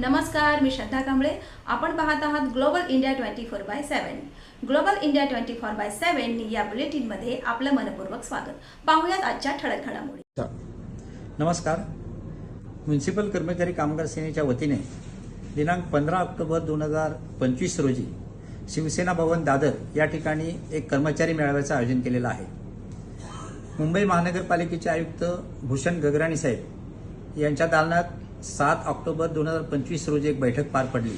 नमस्कार मी श्रद्धा कांबळे. आपण पाहत आहात global India twenty four by seven global India twenty four by seven या बुलेटिनमध्ये आपलं मनपूर्वक स्वागत. पाहूयात आजच्या ठळक घडामोडी. नमस्कार. म्युन्सिपल कर्मचारी कामगार सेनेच्या वतीने दिनांक पंधरा ऑक्टोबर दोन हजार पंचवीस रोजी शिवसेना भवन दादर या ठिकाणी एक कर्मचारी मेळाव्याचं आयोजन केलेलं आहे. मुंबई महानगरपालिकेचे आयुक्त भूषण गगराणी साहेब यांच्या दालनात सात ऑक्टोबर दोन हजार पंचवीस रोजी एक बैठक पार पडली.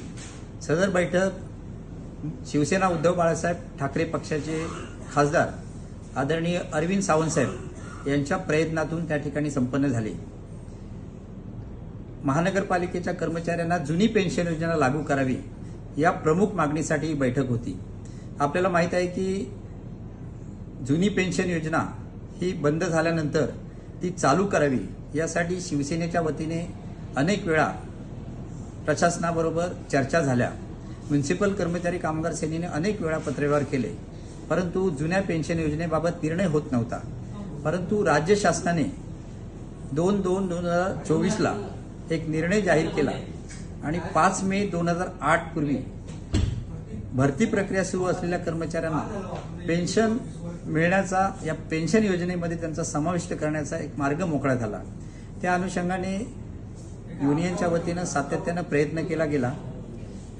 सदर बैठक शिवसेना उद्धव बाळासाहेब ठाकरे पक्षाचे खासदार आदरणीय अरविंद सावंतसाहेब यांच्या प्रयत्नातून त्या ठिकाणी संपन्न झाली. महानगरपालिकेच्या कर्मचाऱ्यांना जुनी पेन्शन योजना लागू करावी या प्रमुख मागणीसाठी ही बैठक होती. आपल्याला माहीत आहे की जुनी पेन्शन योजना ही बंद झाल्यानंतर ती चालू करावी यासाठी शिवसेनेच्या वतीने अनेक वेळा प्रशासनाबरोबर चर्चा झाल्या. म्युन्सिपल कर्मचारी कामगार सेनेने अनेक वेळा पत्रव्यवहार केले. परंतु जुन्या पेन्शन योजनेबाबत निर्णय होत नव्हता. परंतु राज्य शासनाने दोन दोन दोन हजार चोवीसला एक निर्णय जाहीर केला आणि पाच मे दोन हजार आठ पूर्वी भरती प्रक्रिया सुरू असलेल्या कर्मचाऱ्यांना पेन्शन मिळण्याचा या पेन्शन योजनेमध्ये त्यांचा समाविष्ट करण्याचा एक मार्ग मोकळा झाला. त्या अनुषंगाने युनियनच्या वतीनं सातत्यानं प्रयत्न केला गेला.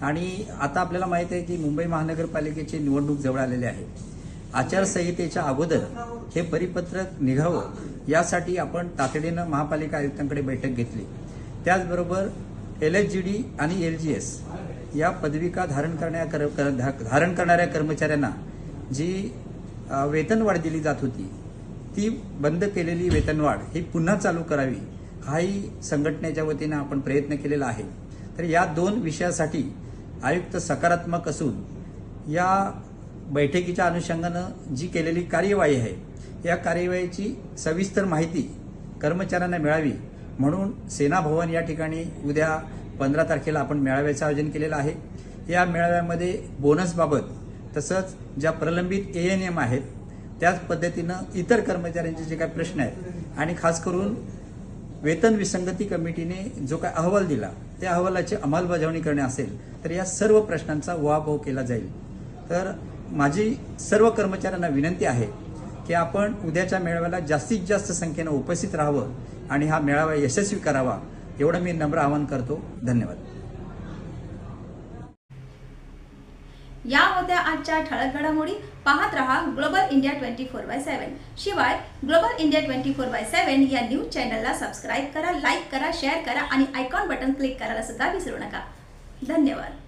आणि आता आपल्याला माहिती आहे की मुंबई महानगरपालिकेची निवडणूक जवळ आलेली आहे. आचारसंहितेच्या अगोदर हे परिपत्रक निघावं यासाठी आपण तातडीनं महापालिका आयुक्तांकडे बैठक घेतली. त्याचबरोबर एल एच जी डी आणि एल जी एस या पदविका धारण करण्या कर- कर- धारण करणाऱ्या कर्मचाऱ्यांना जी वेतनवाढ दिली जात होती ती बंद केलेली वेतनवाढ ही पुन्हा चालू करावी हाही संघटनेच्या वतीनं आपण प्रयत्न केलेला आहे. तर या दोन विषयासाठी आयुक्त सकारात्मक असून या बैठकीच्या अनुषंगानं जी केलेली कार्यवाही आहे या कार्यवाहीची सविस्तर माहिती कर्मचाऱ्यांना मिळावी म्हणून सेना भवन या ठिकाणी उद्या पंधरा तारखेला आपण मेळाव्याचं आयोजन केलेलं आहे. या मेळाव्यामध्ये बोनसबाबत तसंच ज्या प्रलंबित ए एन एम आहेत त्याच पद्धतीनं इतर कर्मचाऱ्यांचे जे काही प्रश्न आहेत आणि खास करून वेतन विसंगती कमिटीने जो काय अहवाल दिला त्या अहवालाची अंमलबजावणी करणे असेल तर या सर्व प्रश्नांचा उहापोह केला जाईल. तर माझी सर्व कर्मचाऱ्यांना विनंती आहे की आपण उद्याच्या मेळाव्याला जास्तीत जास्त संख्येनं उपस्थित राहावं आणि हा मेळावा यशस्वी करावा एवढं मी नम्र आवाहन करतो. धन्यवाद. या होत्या आजच्या ठळक घडामोडी. पाहत रहा global India twenty four by seven शिवाय global India twenty four by seven या न्यूज चॅनलला सबस्क्राईब करा लाईक करा शेअर करा आणि आयकॉन बटन क्लिक करायला सुद्धा विसरू नका. धन्यवाद.